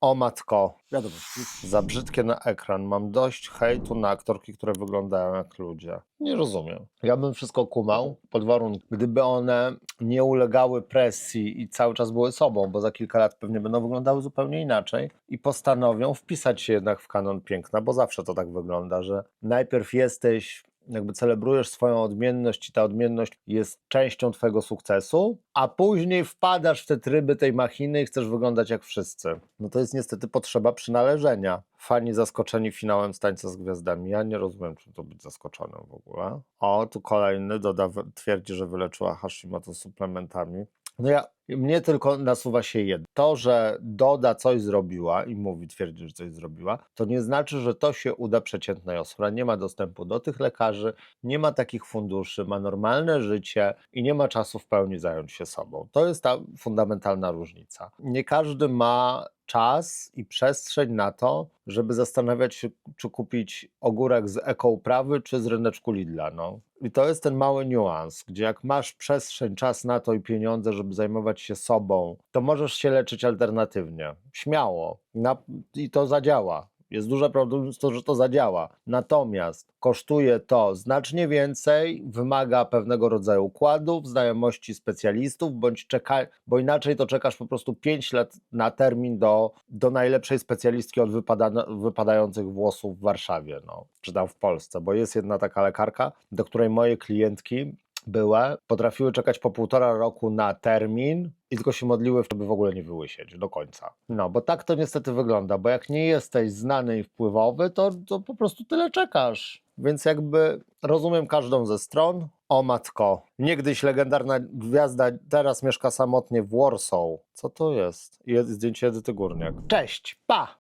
O matko, Wiadomości. za brzydkie na ekran. Mam dość hejtu na aktorki, które wyglądają jak ludzie. Nie rozumiem. Ja bym wszystko kumał pod warunkiem, gdyby one nie ulegały presji i cały czas były sobą, bo za kilka lat pewnie będą wyglądały zupełnie inaczej i postanowią wpisać się jednak w kanon piękna, bo zawsze to tak wygląda, że najpierw jesteś jakby celebrujesz swoją odmienność i ta odmienność jest częścią twojego sukcesu, a później wpadasz w te tryby tej machiny i chcesz wyglądać jak wszyscy. No to jest niestety potrzeba przynależenia. Fani zaskoczeni finałem Stańca z Gwiazdami. Ja nie rozumiem, czy to być zaskoczonym w ogóle. O, tu kolejny doda, twierdzi, że wyleczyła Hashimoto suplementami. No ja, mnie tylko nasuwa się jedno. To, że Doda coś zrobiła i mówi, twierdzi, że coś zrobiła, to nie znaczy, że to się uda przeciętnej osobie. Nie ma dostępu do tych lekarzy, nie ma takich funduszy, ma normalne życie i nie ma czasu w pełni zająć się sobą. To jest ta fundamentalna różnica. Nie każdy ma czas i przestrzeń na to, żeby zastanawiać się, czy kupić ogórek z ekouprawy, czy z ryneczku Lidla. No. I to jest ten mały niuans, gdzie jak masz przestrzeń, czas na to i pieniądze, żeby zajmować się sobą, to możesz się leczyć alternatywnie. Śmiało. Na, I to zadziała. Jest duże prawdopodobieństwo, że to zadziała. Natomiast kosztuje to znacznie więcej, wymaga pewnego rodzaju układów, znajomości specjalistów, bądź czeka, bo inaczej to czekasz po prostu 5 lat na termin do, do najlepszej specjalistki od wypada, wypadających włosów w Warszawie, no, czy tam w Polsce, bo jest jedna taka lekarka, do której moje klientki były, potrafiły czekać po półtora roku na termin i tylko się modliły, żeby w ogóle nie wyłysieć do końca. No, bo tak to niestety wygląda, bo jak nie jesteś znany i wpływowy, to, to po prostu tyle czekasz. Więc jakby rozumiem każdą ze stron. O matko, niegdyś legendarna gwiazda teraz mieszka samotnie w Warsaw. Co to jest? Jest zdjęcie Edyty Górniak. Cześć, pa!